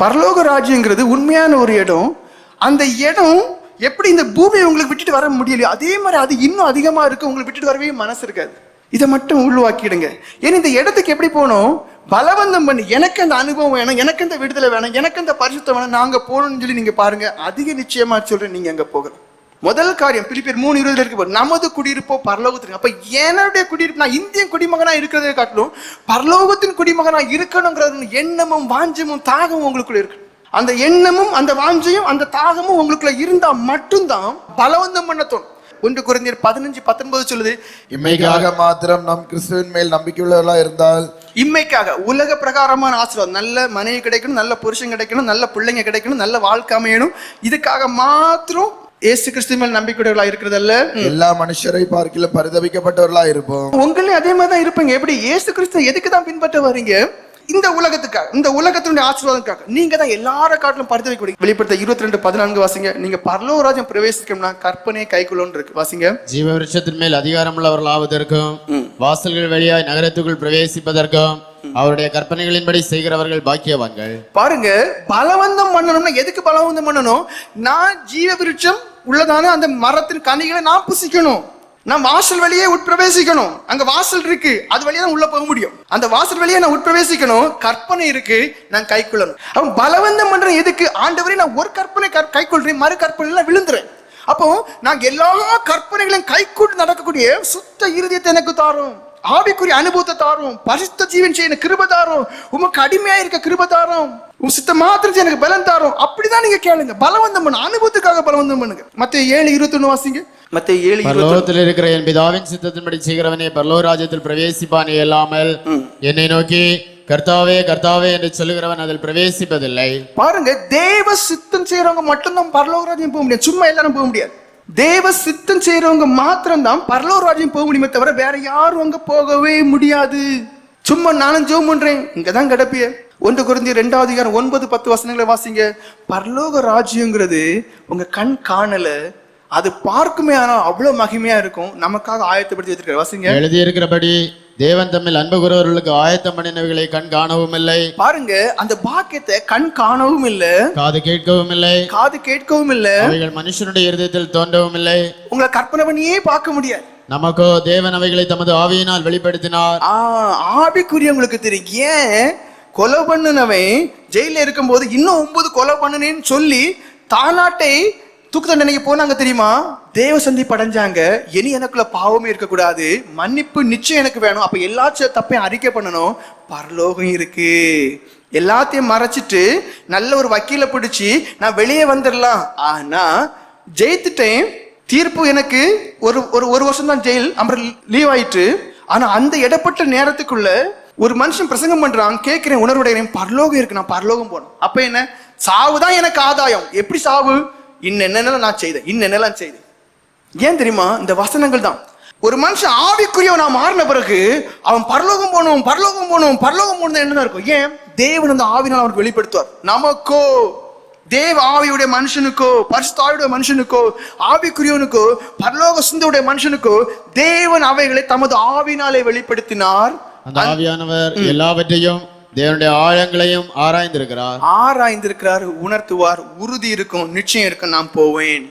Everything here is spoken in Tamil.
பரலோக ராஜ்யங்கிறது உண்மையான ஒரு இடம். அந்த இடம் எப்படி இந்த பூமியை உங்களுக்கு விட்டுட்டு வர முடியலையோ அதே மாதிரி அது இன்னும் அதிகமா இருக்கு உங்களுக்கு விட்டுட்டு வரவே மனசு இருக்காது. இதை மட்டும் உள்வாக்கிடுங்க. ஏன்னா இந்த இடத்துக்கு எப்படி போகணும் பலவந்தம் பண்ணி. எனக்கு அந்த அனுபவம் வேணும் எனக்கு அந்த விடுதலை வேணும் எனக்கு அந்த பரிசுத்தம் வேணும். நாங்கள் போகணும்னு சொல்லி நீங்கள் பாருங்கள் அதிக நிச்சயமாக சொல்கிறேன் நீங்கள் அங்கே போகலாம் முதல் காரியம் பிலிப்பியர் மூணு இருபதுல இருக்கு. நமது குடியிருப்போ பரலோகத்துக்கு அப்ப என்னுடைய குடியிருப்பு நான் இந்திய குடிமகனா இருக்கிறதை காட்டிலும் பரலோகத்தின் குடிமகனா இருக்கணுங்கிறது எண்ணமும் வாஞ்சமும் தாகமும் உங்களுக்குள்ள இருக்கு. அந்த எண்ணமும் அந்த வாஞ்சையும் அந்த தாகமும் உங்களுக்குள்ள இருந்தா மட்டும்தான் பலவந்தம் பண்ண தோணும். ஒன்று குறைந்தர் பதினஞ்சு பத்தொன்பது சொல்லுது இம்மைக்காக மாத்திரம் நம் கிறிஸ்துவின் மேல் நம்பிக்கையுள்ளவர்களா இருந்தால் இம்மைக்காக உலக பிரகாரமான ஆசீர்வாதம். நல்ல மனைவி கிடைக்கணும் நல்ல புருஷன் கிடைக்கணும் நல்ல பிள்ளைங்க கிடைக்கணும் நல்ல வாழ்க்கை அமையணும். இதுக்காக மாத்திரம் இயேசு கிறிஸ்து மேல் நம்பிக்கையுடையவர்களா இருக்கிறதல்ல? எல்லா மனுஷரை பார்க்கிலும் பரிதபிக்கப்பட்டவர்களா இருப்போம். உங்களே அதே மாதிரி தான் இருப்பீங்க. எப்படி? இயேசு கிறிஸ்து எதுக்கு தான் பின்பற்ற வர்றீங்க இந்த உலகத்துக்காக இந்த உலகத்தினுடைய ஆசீர்வாதத்துக்காக. நீங்க தான் எல்லார காட்டிலும் படுத்து வைக்க வெளிப்படுத்த இருபத்தி ரெண்டு பதினான்கு வாசிங்க. நீங்க பரலோராஜ்யம் பிரவேசிக்கணும்னா கற்பனையை கைக்குள்ளோன்னு இருக்கு. வாசிங்க. ஜீவ விருட்சத்தின் மேல் அதிகாரமுள்ளவர்கள் ஆவதற்கும் வாசல்கள் வழியாய் நகரத்துக்குள் பிரவேசிப்பதற்கும் அவருடைய கற்பனைகளின்படி செய்கிறவர்கள் பாக்கியவான்கள். பாருங்க பலவந்தம் பண்ணணும்னா எதுக்கு பலவந்தம் பண்ணணும்? நான் ஜீவ விருட்சம் உள்ளதான அந்த மரத்தின் கனிகளை நான் புசிக்கணும். நான் வாசல் வழியே உட்பிரவேசிக்கணும். அங்க வாசல் இருக்கு அது வழியா தான் உள்ள போக முடியும். அந்த வாசல் வழியே நான் உட்பிரவேசிக்கணும் கற்பனை இருக்கு நான் கைக்கொள்ளணும் அவன் பலவந்தம் பண்றேன் எதுக்கு? ஆண்டவரே நான் ஒரு கற்பனை கற்- கொள்றேன் மறு கற்பனையில விழுந்துறேன். அப்போ நான் எல்லா கற்பனைகளையும் கைக்கூட்டு நடக்கக்கூடிய சுத்த இருதயத்தை எனக்கு தாரும். ஆவிக்குரிய அனுபவத்தை தாரும் பரிசுத்த ஜீவன் செய்ய கிருப தாரும் உமக்கு அடிமையா இருக்க கிருப தாரும் உன் சித்த மாத்திரம் எனக்கு பலன் தாரும். அப்படிதான் நீங்க கேளுங்க. பலவந்தம் பண்ணு அனுபவத்துக்காக பலவந்தம் பண்ணுங்க. மத்த ஏழு இருபத்தொன்னு வாசிங்க. மத்த ஏழு பரலோகத்தில் இருக்கிற என் பிதாவின் சித்தத்தின்படி செய்கிறவனே பரலோக ராஜ்யத்தில் பிரவேசிப்பானே இல்லாமல் என்னை நோக்கி கர்த்தாவே கர்த்தாவே என்று சொல்லுகிறவன் அதில் பிரவேசிப்பதில்லை. பாருங்க தேவ சித்தம் செய்யறவங்க மட்டும்தான் பரலோகராஜ்யம் போக முடியாது. சும்மா எல்லாரும் போக முடியாது. தேவ சித்தம் செய்யறவங்க மாத்திரம் தான் பரலோகராஜ்யம் போக முடியுமே தவிர வேற யாரும் அங்க போகவே முடியாது. சும்மா நானும் ஜெபம் பண்றேன். இங்க தான் கிடப்பிய. ஒன்று குறைஞ்சி ரெண்டாவது அதிகாரம் ஒன்பது பத்து வசனங்களை வாசிங்க. பரலோக ராஜ்யங்கிறது உங்க கண் காணல அது பார்க்குமே ஆனால் அவ்வளவு மகிமையா இருக்கும். நமக்காக ஆயத்தப்படுத்தி வச்சிருக்காரு வாசிங்க. எழுதியிருக்கிறபடி தேவன் தம்மில் அன்பு கூறவர்களுக்கு ஆயத்தம் பண்ணினவைகளை கண் காணவும் இல்லை. பாருங்க அந்த பாக்கியத்தை கண் காணவும் இல்ல. காது கேட்கவும் இல்லை. காது கேட்கவும் இல்ல. அவைகள் மனுஷனுடைய இருதயத்தில் தோன்றவும் இல்லை. உங்களை கற்பனை பண்ணியே பார்க்க முடியாது. நமக்கோ தேவன் அவைகளை தமது ஆவியினால் வெளிப்படுத்தினார். ஆ ஆவிக்குரியவங்களுக்கு தெரியும். ஏன்? கொலை பண்ணுனவன் ஜெயில இருக்கும்போது இன்னும் ஒன்பது கொலை பண்ணுனேன்னு சொல்லி தானாட்டை தூக்கு தண்டனைக்கு போனாங்க தெரியுமா? தேவ சந்தி படைஞ்சாங்க. இனி எனக்குள்ள பாவமே இருக்கக்கூடாது. மன்னிப்பு நிச்சயம் எனக்கு வேணும். அப்ப எல்லா தப்பையும் அறிக்கை பண்ணணும். பரலோகம் இருக்கு. எல்லாத்தையும் மறைச்சிட்டு நல்ல ஒரு வக்கீல பிடிச்சி நான் வெளியே வந்துடலாம் ஆனா ஜெயித்துட்டேன். தீர்ப்பு எனக்கு ஒரு ஒரு ஒரு வருஷம் தான் ஜெயில். அப்புறம் லீவ் ஆயிட்டு. ஆனா அந்த இடப்பட்ட நேரத்துக்குள்ள ஒரு மனுஷன் பிரசங்கம் பண்றான். கேட்கிறேன் உணர்வுடைய பரலோகம் இருக்கு. நான் பரலோகம் போனோம் அப்ப என்ன? சாவு தான் எனக்கு ஆதாயம். எப்படி சாவு? இன்னென்னலாம் நான் செய்தேன் இன்னென்னலாம் செய்தேன். ஏன் தெரியுமா? இந்த வசனங்கள் தான். ஒரு மனுஷன் ஆவிக்குரியவன் நான் மாறின பிறகு அவன் பரலோகம் போகணும் பரலோகம் போகணும் பரலோகம் போகணும் என்ன இருக்கும்? ஏன்? தேவன் அந்த ஆவினால் அவனுக்கு வெளிப்படுத்துவார். நமக்கோ தேவ ஆவியுடைய மனுஷனுக்கோ பரிசுத்தாவியுடைய மனுஷனுக்கோ ஆவிக்குரியவனுக்கோ பரலோக சிந்தையுடைய மனுஷனுக்கோ தேவன் அவைகளை தமது ஆவினாலே வெளிப்படுத்தினார். அந்த ஆவியானவர் எல்லாவற்றையும் தேவனுடைய ஆழங்களையும் ஆராய்ந்திருக்கிறார். ஆராய்ந்திருக்கிறார் உணர்த்துவார் உறுதி இருக்கும் நிச்சயம் இருக்கும் நான் போவேன்.